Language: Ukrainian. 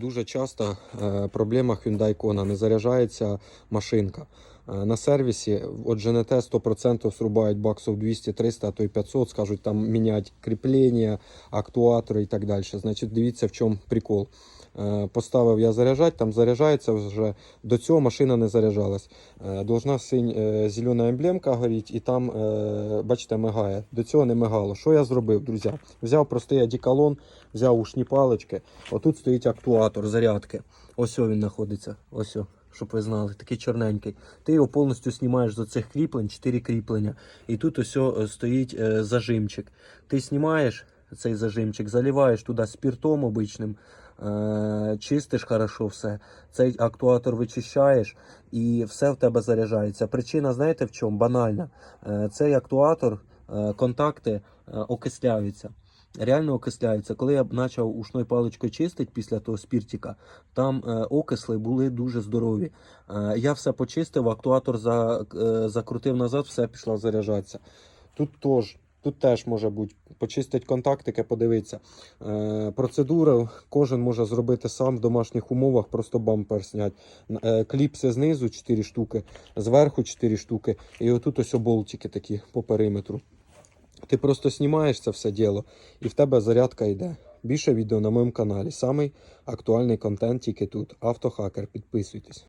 Дуже часто е, проблема Hyundai Kona не заряджається машинка. Е, На сервісі от GNT 100% срубають баксов 200-300, а то й 500, скажуть там міняти кріплення, актуатори і так далі. Значить, дивіться, в чому прикол. Е, Поставив я заряджати, там заряджається вже. До цього машина не заряджалась. Е, Должна зелена емблемка горіти, і там, бачите, мигає. До цього не мигало. Що я зробив, друзі? Взяв простий одеколон, взяв ушні палички. Отут стоїть актуатор зарядки. Ось він знаходиться. Ось, щоб ви знали, такий чорненький. Ти його повністю знімаєш з оцих кріплень, 4 кріплення. І тут ось стоїть е, зажимчик. Ти знімаєш цей зажимчик, заливаєш туди спіртом обичним, е, чистиш хорошо все. Цей актуатор вичищаєш і все в тебе заряджається. Причина, знаєте в чому? Банальна. Е, цей актуатор, е, контакти е, окисляються. Реально окисляються. Коли я почав ушною паличкою чистити після того спіртика, там е, окисли були дуже здорові. Е, я все почистив, актуатор е, закрутив назад, все пішло заряджатися. Тут теж. Тут теж може бути почистить контактики, подивитися. Е, процедуру кожен може зробити сам в домашніх умовах, просто бампер зняти. Е, кліпси знизу 4 штуки, зверху 4 штуки, і отут ось болтики такі по периметру. Ти просто знімаєш це все діло, і в тебе зарядка йде. Більше відео на моєму каналі. Самий актуальний контент тільки тут. Автохакер. Підписуйтесь.